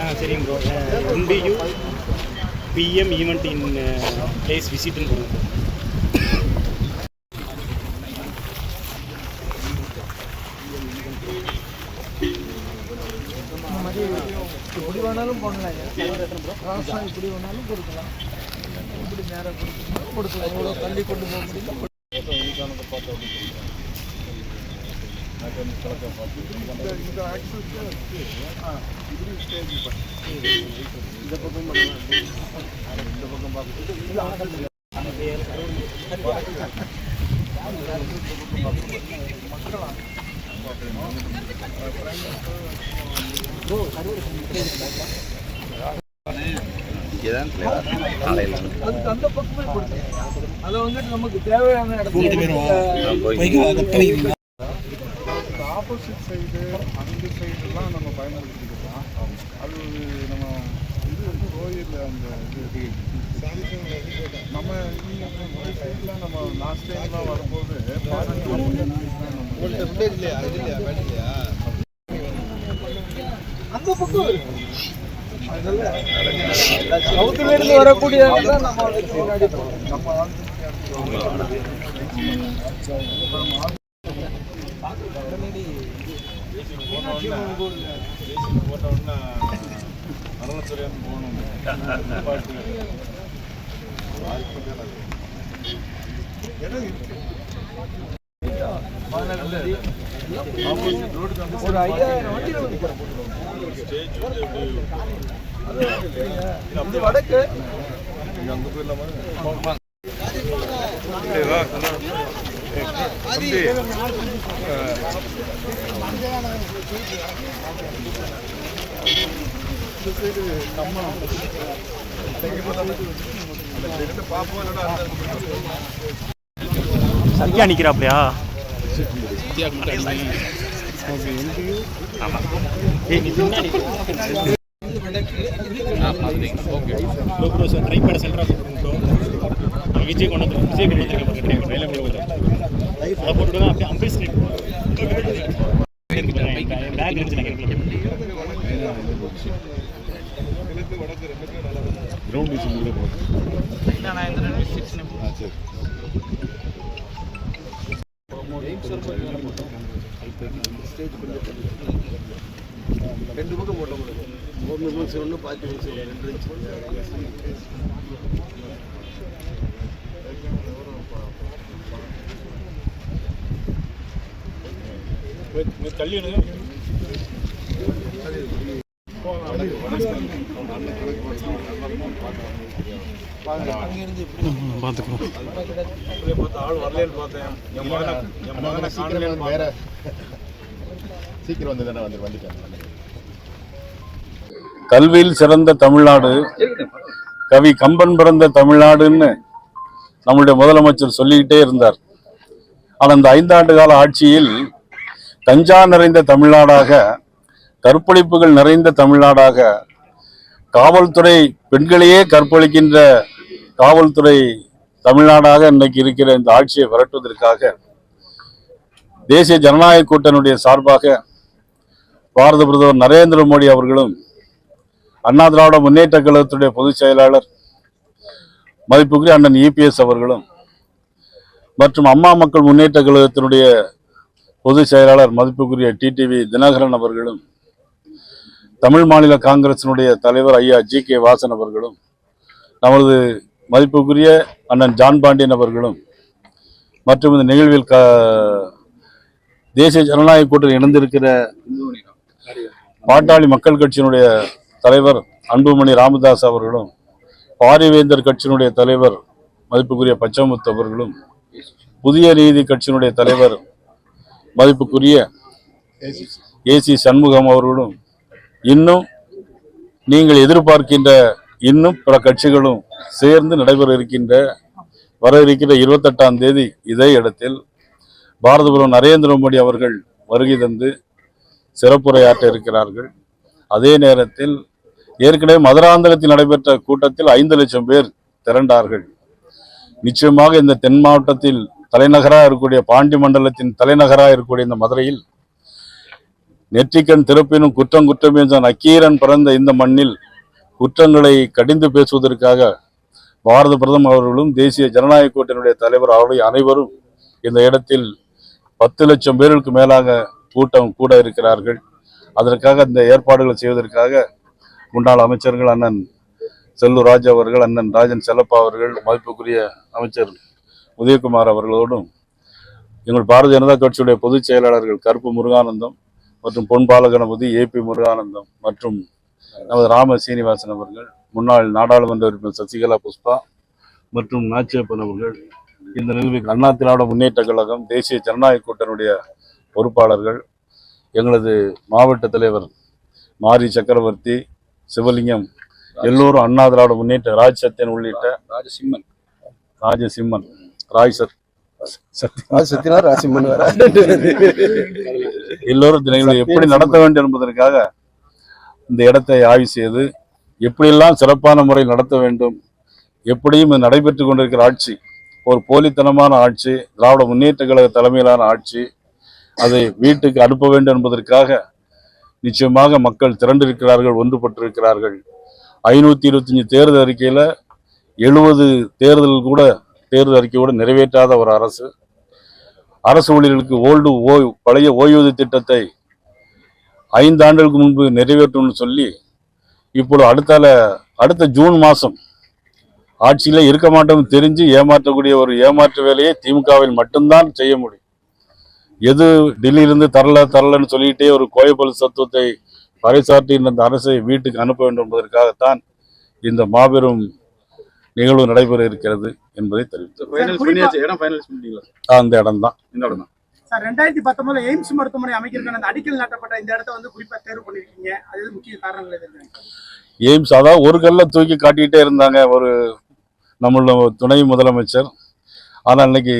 ஆ சரிங்க bro MBU PM event in place விசிட்னு போடுங்க. எப்படி வேணாலும் பண்ணலாம் ராசம் இப்படி வேணாலும் கொடுக்கலாம். இப்படி நேராக கொடுக்கலாம் கொடுக்கலாம் எவ்வளோ தள்ளி கொண்டு போக முடியுமோ இந்த இந்த பக்கம். இந்த பக்கம் பார்க்கணும். அந்த பக்கமே கொடுத்துருங்க அதை வந்துட்டு நமக்கு தேவையான இடத்துல ஆப்போசிட் சைடு அந்த சைடுலாம் நம்ம பயன்படுத்திக்கலாம் அது நம்ம இது வந்து ரோயில் அந்த இது நம்ம இந்த சைட்லாம் நம்ம லாஸ்ட் டைம்லாம் வரும்போது அந்த பக்கம் சவுத்துல இருந்து வரக்கூடிய நம்ம அதுக்கு முன்னாடி போறோம். நம்ம ஒரு ஐயாயிரம் வண்டி வந்து வடக்கு சத்யா நிற்கிறாப்லையா ப்ரோ ப்ரோ சார் ட்ரை பண்ண சென்ட்ரா விஜய் கொண்டு வந்து விஜய் கொண்டு வந்துருக்கேன் பாருங்க ட்ரை ட்ரைல கொண்டு வந்து அதை போட்டுட்டு அப்படியே அம்பே ஸ்ட்ரீட் பேக் இருந்துச்சு ரெண்டு பக்கம் வேற சீக்கிரம் வந்து தானே வந்து வந்துட்டேன் கல்வியில் சிறந்த தமிழ்நாடு கவி கம்பன் பிறந்த தமிழ்நாடுன்னு நம்முடைய முதலமைச்சர் சொல்லிக்கிட்டே இருந்தார். ஆனால் அந்த ஐந்தாண்டு கால ஆட்சியில் கஞ்சா நிறைந்த தமிழ்நாடாக கற்பழிப்புகள் நிறைந்த தமிழ்நாடாக காவல்துறை பெண்களையே கற்பழிக்கின்ற காவல்துறை தமிழ்நாடாக இன்றைக்கு இருக்கிற இந்த ஆட்சியை விரட்டுவதற்காக தேசிய ஜனநாயக கூட்டணியுடைய சார்பாக பாரத பிரதமர் நரேந்திர மோடி அவர்களும் அண்ணா திராவிட முன்னேற்ற கழகத்துடைய பொதுச் செயலாளர் மதிப்புக்குரிய அண்ணன் இபிஎஸ் அவர்களும் மற்றும் அம்மா மக்கள் முன்னேற்ற கழகத்தினுடைய பொதுச் செயலாளர் மதிப்புக்குரிய டிடிவி தினகரன் அவர்களும் தமிழ் மாநில காங்கிரசினுடைய தலைவர் ஐயா ஜி கே வாசன் அவர்களும் நமது மதிப்புக்குரிய அண்ணன் ஜான் பாண்டியன் அவர்களும் மற்றும் இந்த நிகழ்வில் க தேசிய ஜனநாயக கூட்டணி இணைந்திருக்கிற பாட்டாளி மக்கள் கட்சியினுடைய தலைவர் அன்புமணி ராமதாஸ் அவர்களும் பாரிவேந்தர் கட்சியினுடைய தலைவர் மதிப்புக்குரிய பச்சமுத்து அவர்களும் புதிய நீதி கட்சியினுடைய தலைவர் மதிப்புக்குரிய ஏசி சண்முகம் அவர்களும் இன்னும் நீங்கள் எதிர்பார்க்கின்ற இன்னும் பல கட்சிகளும் சேர்ந்து நடைபெற இருக்கின்ற வர இருக்கின்ற இருபத்தெட்டாம் தேதி இதே இடத்தில் பாரதபுரம் நரேந்திர மோடி அவர்கள் வருகை தந்து சிறப்புரையாற்ற இருக்கிறார்கள். அதே நேரத்தில் ஏற்கனவே மதுராந்தகத்தில் நடைபெற்ற கூட்டத்தில் ஐந்து லட்சம் பேர் திரண்டார்கள். நிச்சயமாக இந்த தென் மாவட்டத்தில் தலைநகராக இருக்கக்கூடிய பாண்டி மண்டலத்தின் தலைநகராக இருக்கக்கூடிய இந்த மதுரையில் நெற்றிக்கண் திறப்பினும் குற்றம் குற்றம் என்ற நக்கீரன் பிறந்த இந்த மண்ணில் குற்றங்களை கடிந்து பேசுவதற்காக பாரத பிரதமர் அவர்களும் தேசிய ஜனநாயக கூட்டணியுடைய தலைவர் அவருடைய அனைவரும் இந்த இடத்தில் பத்து லட்சம் பேருக்கு மேலாக கூட்டம் கூட இருக்கிறார்கள். அதற்காக இந்த ஏற்பாடுகளை செய்வதற்காக முன்னாள் அமைச்சர்கள் அண்ணன் செல்லூர் ராஜா அவர்கள் அண்ணன் ராஜன் செல்லப்பா அவர்கள் மதிப்புக்குரிய அமைச்சர் உதயகுமார் அவர்களோடும் எங்கள் பாரதிய ஜனதா கட்சியுடைய பொதுச் செயலாளர்கள் கருப்பு முருகானந்தம் மற்றும் பொன் பாலகணபதி ஏபி முருகானந்தம் மற்றும் நமது ராம சீனிவாசன் அவர்கள் முன்னாள் நாடாளுமன்ற உறுப்பினர் சசிகலா புஷ்பா மற்றும் நாச்சியப்பன் அவர்கள் இந்த நிகழ்வுக்கு அண்ணா திராவிட முன்னேற்ற கழகம் தேசிய ஜனநாயக கூட்டணியுடைய பொறுப்பாளர்கள் எங்களது மாவட்ட தலைவர் மாரி சக்கரவர்த்தி சிவலிங்கம் எல்லோரும் அண்ணா திராவிட முன்னேற்ற ராஜ் சத்யன் உள்ளிட்ட ராஜசிம்மன். ராஜசிம்மன். ராய் சத் சத்யன் ராஜசத்தினா ராஜசிம்மன் வேற எல்லோரும் நிகழ்வை எப்படி நடத்த வேண்டும் என்பதற்காக இந்த இடத்தை ஆய்வு செய்து எப்படியெல்லாம் சிறப்பான முறையில் நடத்த வேண்டும் எப்படியும் நடைபெற்று கொண்டிருக்கிற ஆட்சி ஒரு போலித்தனமான ஆட்சி திராவிட முன்னேற்ற கழக தலைமையிலான ஆட்சி அதை வீட்டுக்கு அனுப்ப வேண்டும் என்பதற்காக நிச்சயமாக மக்கள் திரண்டிருக்கிறார்கள் ஒன்றுபட்டிருக்கிறார்கள். ஐநூத்தி இருபத்தஞ்சு தேர்தல் அறிக்கையில எழுபது தேர்தல் கூட தேர்தல் அறிக்கையோடு நிறைவேற்றாத ஒரு அரசு. அரசு ஊழியர்களுக்கு ஓல்டு ஓய்வு பழைய ஓய்வூதிய திட்டத்தை ஐந்து ஆண்டுகளுக்கு முன்பு நிறைவேற்றணும்னு சொல்லி இப்பொழுது அடுத்தால அடுத்த ஜூன் மாதம் ஆட்சியில் இருக்க மாட்டோம்னு தெரிஞ்சு ஏமாற்றக்கூடிய ஒரு ஏமாற்று வேலையை திமுகவில் மட்டும்தான் செய்ய முடியும். எது டெல்லியிலிருந்து தரல தரலன்னு சொல்லிக்கிட்டே ஒரு கோயப்பல் சத்துவத்தை பறைசாற்றி இந்த அரசை வீட்டுக்கு அனுப்ப வேண்டும் என்பதற்காகத்தான் இந்த மாபெரும் நிகழ்வு நடைபெற இருக்கிறது என்பதை தெரிவித்தது ஃபைனல் பண்ணியாச்சு. இடம் அந்த இடம்தான் இந்த இடம் தான். சார் ரெண்டாயிரத்தி பத்தொன்பதுல எய்ம்ஸ் மருத்துவமனை அமைக்கிறதுக்கான அந்த அடிக்கல் நாட்டப்பட்ட இந்த இடத்த வந்து குறிப்பா தேர்வு பண்ணிருக்கீங்க. அது எது முக்கிய காரணங்கள் எது இருக்கு? எய்ம்ஸ் அதாவது ஒரு கல்லை தூக்கி காட்டிக்கிட்டே இருந்தாங்க ஒரு நம்மள துணை முதலமைச்சர். ஆனால் இன்னைக்கு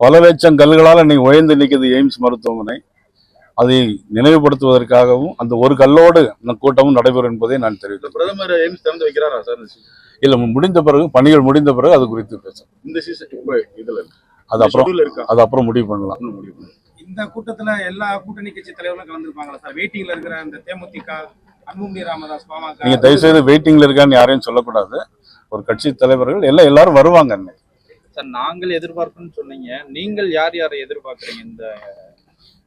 பல லட்சம் கல்களால் இன்னைக்கு உயர்ந்து நிற்குது எய்ம்ஸ் மருத்துவமனை. அதை நினைவுபடுத்துவதற்காகவும் அந்த ஒரு கல்லோடு இந்த கூட்டமும் நடைபெறும் என்பதை நான் தெரிவித்தேன் பிரதமர் எய்ம்ஸ் திறந்து வைக்கிறாரா சார்? இல்லை முடிந்த பிறகு பணிகள் முடிந்த பிறகு அது குறித்து பேசும் இந்த சீசன் இப்போ இதுல அது அப்புறம் அது அப்புறம் முடிவு பண்ணலாம். இந்த கூட்டத்துல எல்லா கூட்டணி கட்சி தலைவர்களும் கலந்துருப்பாங்களா சார்? வெயிட்டிங்ல இருக்கிற இந்த தேமுதிக அன்புமணி ராமதாஸ் பாமக நீங்க தயவு செய்து வெயிட்டிங்ல இருக்கான்னு யாரையும் சொல்லக்கூடாது. ஒரு கட்சி தலைவர்கள் எல்லாம் எல்லாரும் வருவாங்க அன்னைக்கு. சார் நாங்கள் எதிர்பார்க்கணும்னு சொன்னீங்க. நீங்கள் யார் யாரை எதிர்பார்க்கறீங்க இந்த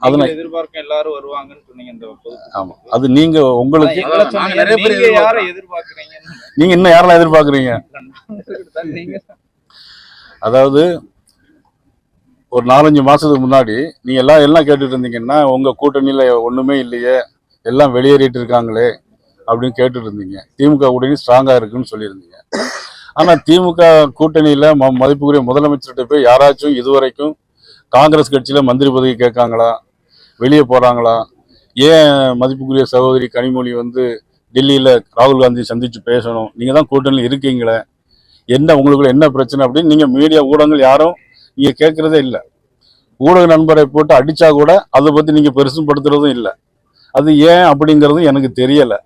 அதனை- எதிர்பார்க்க எல்லாரும் வருவாங்கன்னு சொன்னீங்க இந்த பொது ஆமா. அது நீங்க உங்களுக்கு நிறைய பேர் நீங்க யாரை நீங்க இன்னும் யாரெல்லாம் எதிர்பார்க்குறீங்க? அதாவது ஒரு நாலஞ்சு மாசத்துக்கு முன்னாடி நீங்க எல்லாம் எல்லாம் கேட்டுட்டு இருந்தீங்கன்னா உங்க கூட்டணியில ஒண்ணுமே இல்லையே எல்லாம் வெளியேறிட்டு இருக்காங்களே அப்படின்னு கேட்டுட்டு இருந்தீங்க. திமுக கூட்டணி ஸ்ட்ராங்கா இருக்குன்னு சொல்லியிருந்தீங்க. ஆனா திமுக கூட்டணியில ம- மதிப்புக்குரிய முதலமைச்சர்கிட்ட போய் யாராச்சும் இதுவரைக்கும் காங்கிரஸ் கட்சியில மந்திரி பதவி கேட்காங்களா? வெளியே போகிறாங்களா ஏன் மதிப்புக்குரிய சகோதரி கனிமொழி வந்து டெல்லியில் ராகுல் காந்தி சந்தித்து பேசணும்? நீங்கள் தான் கூட்டணியில் இருக்கீங்களே. என்ன உங்களுக்குள்ள என்ன பிரச்சனை அப்படின்னு நீங்கள் மீடியா ஊடகங்கள் யாரும் நீங்கள் கேட்குறதே இல்லை. ஊடக நண்பரை போட்டு அடித்தா கூட அதை பற்றி நீங்கள் பெருசும் படுத்துறதும் இல்லை. அது ஏன் அப்படிங்கிறதும் எனக்கு தெரியலை.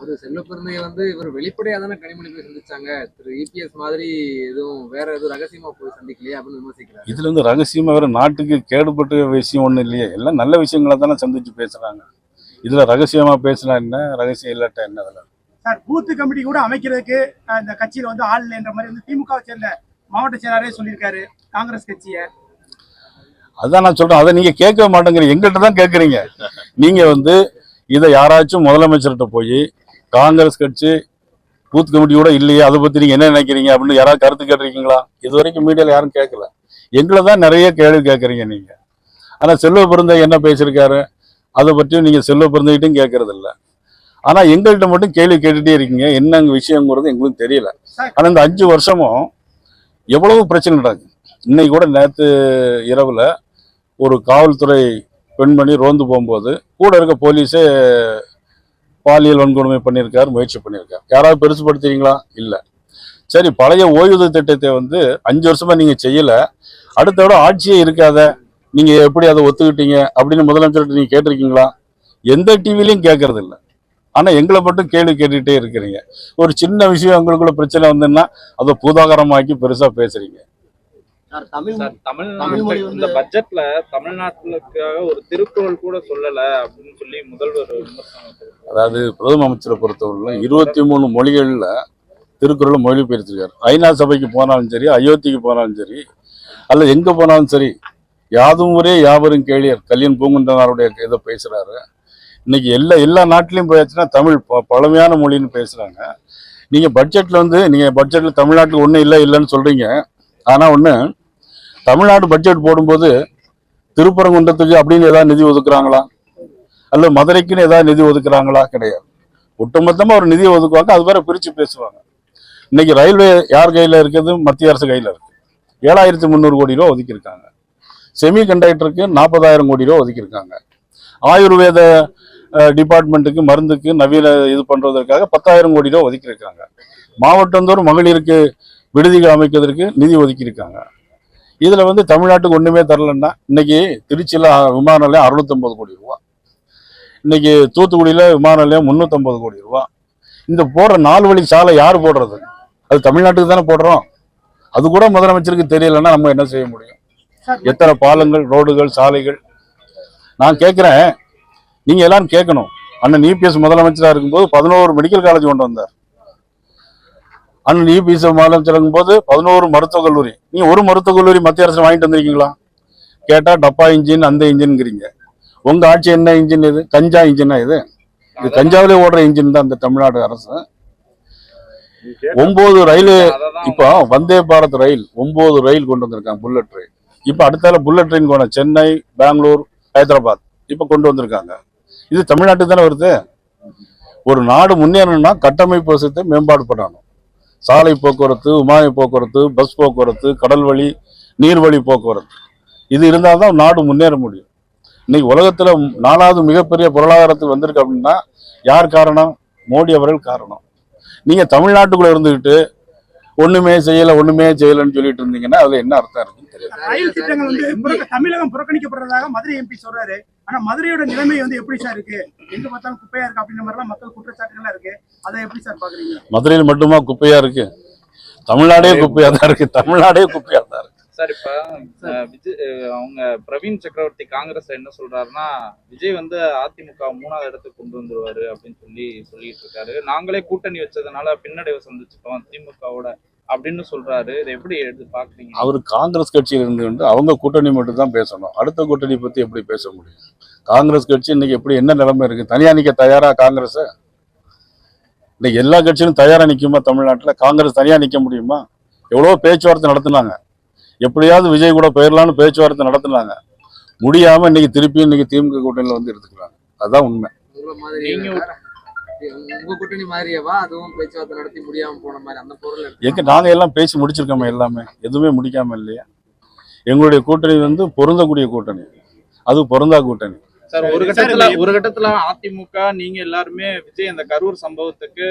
அது செல்வ பிறந்தைய வந்து இவர் வெளிப்படையா தானே கனிமொழி போய் சந்திச்சாங்க திரு இபிஎஸ் மாதிரி எதுவும் வேற எதுவும் ரகசியமா போய் சந்திக்கலையே அப்படின்னு விமர்சிக்கிறாரு. இதுல இருந்து ரகசியமா வேற நாட்டுக்கு கேடுபட்ட விஷயம் ஒண்ணும் இல்லையே. எல்லாம் நல்ல விஷயங்களை தானே சந்திச்சு பேசுறாங்க. இதுல ரகசியமா பேசினா என்ன? ரகசியம் இல்லாட்டா என்ன அதுல? சார் பூத்து கமிட்டி கூட அமைக்கிறதுக்கு இந்த கட்சியில வந்து ஆள் இல்லைன்ற மாதிரி வந்து திமுக சேர்ந்த மாவட்ட செயலாளரே சொல்லியிருக்காரு காங்கிரஸ் கட்சியை. அதான் நான் சொல்றேன். அதை நீங்க கேட்க மாட்டேங்கிறீங்க. எங்கள்கிட்ட தான் கேட்குறீங்க. நீங்க வந்து இதை யாராச்சும் முதலமைச்சர்கிட்ட போய் காங்கிரஸ் கட்சி பூத் கமிட்டியோட இல்லையே அதை பத்தி நீங்க என்ன நினைக்கிறீங்க அப்படின்னு யாராவது கருத்து கேட்டிருக்கீங்களா? இது வரைக்கும் மீடியால யாரும் கேட்கல. எங்களை தான் நிறைய கேள்வி கேட்குறீங்க நீங்க. ஆனா செல்வ பிறந்த என்ன பேசியிருக்காரு? அதை பற்றியும் நீங்க செல்வ பிறந்தகிட்டும் கேட்கறது இல்ல ஆனா எங்கள்கிட்ட மட்டும் கேள்வி கேட்டுட்டே இருக்கீங்க. என்ன விஷயங்கிறது எங்களுக்கு தெரியல. ஆனா இந்த அஞ்சு வருஷமும் எவ்வளவு பிரச்சனை நடக்குது. இன்னைக்கு கூட நேத்து இரவுல ஒரு காவல்துறை பெண்மணி ரோந்து போகும்போது கூட இருக்க போலீஸே பாலியல் வன்கொடுமை பண்ணியிருக்காரு முயற்சி பண்ணியிருக்காரு. யாராவது பெருசுப்படுத்துறீங்களா இல்லை. சரி பழைய ஓய்வூதிய திட்டத்தை வந்து அஞ்சு வருஷமா நீங்க செய்யல. அடுத்த விட ஆட்சியே இருக்காத. நீங்க எப்படி அதை ஒத்துக்கிட்டீங்க? அப்படின்னு முதலமைச்சர்கிட்ட நீங்க கேட்டிருக்கீங்களா? எந்த டிவிலையும் கேட்கறது இல்லை ஆனா எங்களை மட்டும் கேள்வி கேட்டுக்கிட்டே இருக்கிறீங்க. ஒரு சின்ன விஷயம் எங்களுக்குள்ள பிரச்சனை வந்துன்னா அதை பூதாகரமாக்கி பெருசா பேசுறீங்க. இந்த பட்ஜெட்ல தமிழ்நாட்டுக்காக ஒரு திருக்குறள் கூட சொல்லல அப்படின்னு சொல்லி முதல்வர். அதாவது பிரதம அமைச்சரை பொறுத்தவரை இருபத்தி மூணு மொழிகளில் திருக்குறளை மொழிபெயர்த்திருக்காரு. ஐநா சபைக்கு போனாலும் சரி அயோத்திக்கு போனாலும் சரி அல்ல எங்கே போனாலும் சரி யாதும் ஒரே யாவரும் கேளியர். கல்யாண் பூங்குன்றனாருடைய இதை பேசுகிறாரு இன்னைக்கு எல்லா எல்லா நாட்டிலையும் போயாச்சுன்னா தமிழ் ப- பழமையான மொழின்னு பேசுகிறாங்க நீங்கள் பட்ஜெட்டில் வந்து நீங்கள் பட்ஜெட்டில் தமிழ்நாட்டுக்கு ஒன்றும் இல்லை இல்லைன்னு சொல்கிறீங்க ஆனால் ஒன்று தமிழ்நாடு பட்ஜெட் போடும்போது திருப்பரங்குன்றத்துக்கு அப்படின்னு ஏதாவது நிதி ஒதுக்குறாங்களா? அல்ல மதுரைக்குன்னு ஏதாவது நிதி ஒதுக்குறாங்களா? கிடையாது. ஒட்டுமொத்தமாக ஒரு நிதியை ஒதுக்குவாங்க அது வேற பிரித்து பேசுவாங்க. இன்னைக்கு ரயில்வே யார் கையில் இருக்குது? மத்திய அரசு கையில் இருக்கு. ஏழாயிரத்தி முந்நூறு கோடி ரூபா ஒதுக்கியிருக்காங்க. செமி கண்டக்டருக்கு நாற்பதாயிரம் கோடி ரூபா ஒதுக்கியிருக்காங்க. ஆயுர்வேத டிபார்ட்மெண்ட்டுக்கு மருந்துக்கு நவீன இது பண்ணுறதுக்காக பத்தாயிரம் கோடி ரூபா ஒதுக்கியிருக்காங்க. மாவட்டந்தோறும் மகளிருக்கு விடுதிகள் அமைக்கிறதுக்கு நிதி ஒதுக்கியிருக்காங்க. இதுல வந்து தமிழ்நாட்டுக்கு ஒண்ணுமே தரலன்னா இன்னைக்கு திருச்சியில விமான நிலையம் அறுநூத்தொன்பது கோடி ரூபா. இன்னைக்கு தூத்துக்குடியில விமான நிலையம் முந்நூற்றம்பது கோடி ரூபா. இந்த போடுற நாலு வழி சாலை யார் போடுறது? அது தமிழ்நாட்டுக்கு தானே போடுறோம். அது கூட முதலமைச்சருக்கு தெரியலன்னா நம்ம என்ன செய்ய முடியும்? எத்தனை பாலங்கள் ரோடுகள் சாலைகள்? நான் கேட்குறேன் நீங்க எல்லாரும் கேட்கணும் அண்ணன் இபிஎஸ் முதலமைச்சராக இருக்கும்போது பதினோரு மெடிக்கல் காலேஜ் கொண்டு வந்தார். அண்ணன் இபிஎஸ் முதலமைச்சர் போது பதினோரு மருத்துவக் கல்லூரி. நீங்கள் ஒரு மருத்துவக் கல்லூரி மத்திய அரசு வாங்கிட்டு வந்திருக்கீங்களா? கேட்டா டப்பா இன்ஜின் அந்த இன்ஜின்ங்கிறீங்க. உங்க ஆட்சி என்ன இன்ஜின் இது? கஞ்சா இன்ஜினா இது? இது கஞ்சாவிலே ஓடுற இன்ஜின் தான் இந்த தமிழ்நாடு அரசு. ஒன்பது ரயில் இப்போ வந்தே பாரத் ரயில் ஒன்பது ரயில் கொண்டு வந்திருக்காங்க புல்லட் ரயில். இப்போ அடுத்தால புல்லட் ட்ரெயின் போன சென்னை பெங்களூர் ஹைதராபாத் இப்போ கொண்டு வந்திருக்காங்க. இது தமிழ்நாட்டுக்கு தானே வருது? ஒரு நாடு முன்னேறணும்னா கட்டமைப்பு வசத்தை மேம்பாடு பண்ணணும் சாலை போக்குவரத்து விமான போக்குவரத்து பஸ் போக்குவரத்து கடல் வழி நீர்வழி போக்குவரத்து. இது இருந்தால் தான் நாடு முன்னேற முடியும். இன்னைக்கு உலகத்தில் நாலாவது மிகப்பெரிய பொருளாதாரத்துக்கு வந்திருக்கு அப்படின்னா யார் காரணம்? மோடி அவர்கள் காரணம். நீங்கள் தமிழ்நாட்டுக்குள்ளே இருந்துக்கிட்டு ஒண்ணுமே செய்யல ஒண்ணுமே செய்யலன்னு சொல்லிட்டு இருந்தீங்கன்னா அதுல என்ன அர்த்தம் இருக்குன்னு தெரியாது. ரயில் திட்டங்கள் வந்து தமிழகம் புறக்கணிக்கப்படுறதாக மதுரை எம்பி சொல்றாரு. ஆனா மதுரையோட நிலைமை வந்து எப்படி சார் இருக்கு? எங்க பார்த்தாலும் குப்பையா இருக்கு அப்படின்ற மாதிரி எல்லாம் மக்கள் குற்றச்சாட்டுகள் இருக்கு. அதை எப்படி சார் பாக்குறீங்க? மதுரையில் மட்டுமா குப்பையா இருக்கு? தமிழ்நாடே குப்பையா தான் இருக்கு. தமிழ்நாடே குப்பையா தான் இருக்கு. சார் இப்ப விஜய் அவங்க பிரவீன் சக்கரவர்த்தி காங்கிரஸ் என்ன சொல்றாருன்னா விஜய் வந்து அதிமுக மூணாவது இடத்துக்கு கொண்டு வந்துருவாரு அப்படின்னு சொல்லி சொல்லிட்டு இருக்காரு. நாங்களே கூட்டணி வச்சதுனால பின்னடைவை சந்திச்சிட்டோம். திமுகவோட அப்படின்னு சொல்றாரு. இதை எப்படி எடுத்து பாக்குறீங்க? அவர் காங்கிரஸ் கட்சியில் இருந்து அவங்க கூட்டணி மட்டும் தான் பேசணும். அடுத்த கூட்டணி பத்தி எப்படி பேச முடியும்? காங்கிரஸ் கட்சி இன்னைக்கு எப்படி என்ன நிலைமை இருக்கு? தனியா நிக்க தயாரா காங்கிரஸ்? இன்னைக்கு எல்லா கட்சியும் தயாரா நிக்குமா தமிழ்நாட்டுல? காங்கிரஸ் தனியா நிக்க முடியுமா? எவ்வளவோ பேச்சுவார்த்தை நடத்துனாங்க. எப்படியாவது விஜய் கூட போயிடலாம்னு பேச்சுவார்த்தை நடத்துனாங்க. முடியாம இன்னைக்கு திருப்பி இன்னைக்கு திமுக கூட்டணியில வந்து எடுத்துக்கிறாங்க அதுதான் உண்மை. உங்க கூட்டணி மாதிரியவா அதுவும் பேச்சுவார்த்தை நடத்தி முடியாம போன மாதிரி அந்த பொருள் எங்க நாங்க எல்லாம் பேசி முடிச்சிருக்கோமே எல்லாமே. எதுவுமே முடிக்காம இல்லையா? எங்களுடைய கூட்டணி வந்து பொருந்தக்கூடிய கூட்டணி. அது பொருந்தா கூட்டணி. சார் ஒரு கட்டத்துல ஒரு கட்டத்துல அதிமுக நீங்க எல்லாருமே விஜய் அந்த கரூர் சம்பவத்துக்கு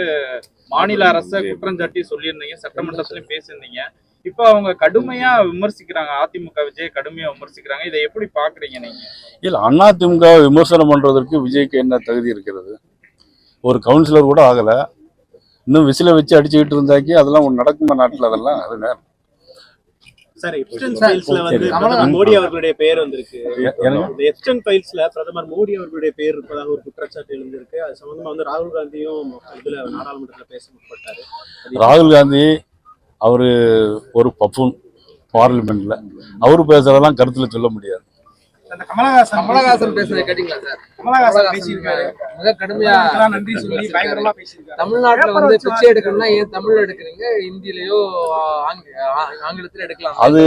மாநில அரசை குற்றம் சாட்டி சொல்லியிருந்தீங்க சட்டமன்றத்திலயும் பேசியிருந்தீங்க. இப்போ அவங்க கடுமையா விமர்சிக்கிறாங்க அதிமுக விஜய் கடுமையா விமர்சிக்கிறாங்க. இதை எப்படி பாக்குறீங்க நீங்க? இல்ல அதிமுக விமர்சனம் பண்றதற்கு விஜய்க்கு என்ன தகுதி இருக்கிறது? ஒரு கவுன்சிலர் கூட ஆகல. இன்னும் விசில வச்சு அடிச்சுக்கிட்டு இருந்தாக்கி அதெல்லாம் ஒண்ணு நடக்குமா நாட்டுல அதெல்லாம்? அது நேரம். சார் எப்ஸ்டன் சார், ஃபைல்ஸ்ல வந்து சரி. பிரதமர் மோடி அவர்களுடைய பெயர் வந்திருக்கு. எ- என்னங்க? இந்த எப்ஸ்டன் ஃபைல்ஸ்ல பிரதமர் மோடி அவர்களுடைய பெயர் இருப்பதாக ஒரு குற்றச்சாட்டு எழுந்திருக்கு. அது சம்பந்தமா வந்து ராகுல் காந்தியும் இதுல நாடாளுமன்றத்துல பேச முற்பட்டாரு. ராகுல் காந்தி அவரு ஒரு பப்புன் பார்லிமெண்ட்ல. அவரு பேசுறதெல்லாம் கருத்துல சொல்ல முடியாது. அந்த கமலஹாசன் கமலஹாசன் பேசுறதை கேட்டீங்களா சார்? கமலஹாசன் பேசியிருக்காரு. மிக கடுமையா நன்றி சொல்லி பயங்கரமா பேசியிருக்காரு. தமிழ்நாட்டுல வந்து பிச்சை எடுக்கணும்னா ஏன் தமிழ்ல எடுக்கிறீங்க? ஹிந்திலயோ ஆங்கிலத்துல எடுக்கலாம். அது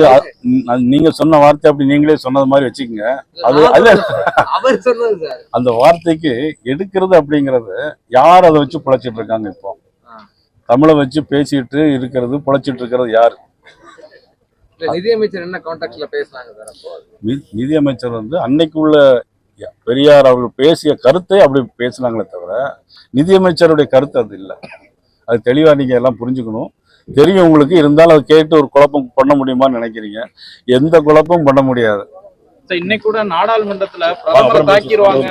நீங்க சொன்ன வார்த்தை அப்படி நீங்களே சொன்னது மாதிரி வச்சுக்கோங்க. அது அல்ல அவர் சொன்னது சார். அந்த வார்த்தைக்கு எடுக்கிறது அப்படிங்கிறது யார் அதை வச்சு பிழைச்சிட்டு இருக்காங்க இப்போ. தமிழை வச்சு பேசிட்டு இருக்கிறது பிழைச்சிட்டு இருக்கிறது யார்? நிதியமைச்சர் என்ன கான்டாக்ட்ல பேசுனாங்க சார் அப்போ? நிதியமைச்சர் வந்து அன்னைக்கு உள்ள ய- பெரியார் அவர்கள் பேசிய கருத்தை அப்படி பேசினாங்களே தவிர நிதியமைச்சருடைய கருத்து அது இல்லை. அது தெளிவா நீங்க எல்லாம் புரிஞ்சுக்கணும். தெரியும் உங்களுக்கு. இருந்தாலும் அதை கேட்டு ஒரு குழப்பம் பண்ண முடியுமான்னு நினைக்கிறீங்க. எந்த குழப்பமும் பண்ண முடியாது. இன்னைக்கு கூட நாடாளுமன்றத்துல பிரதமரை தாக்கிடுவாங்க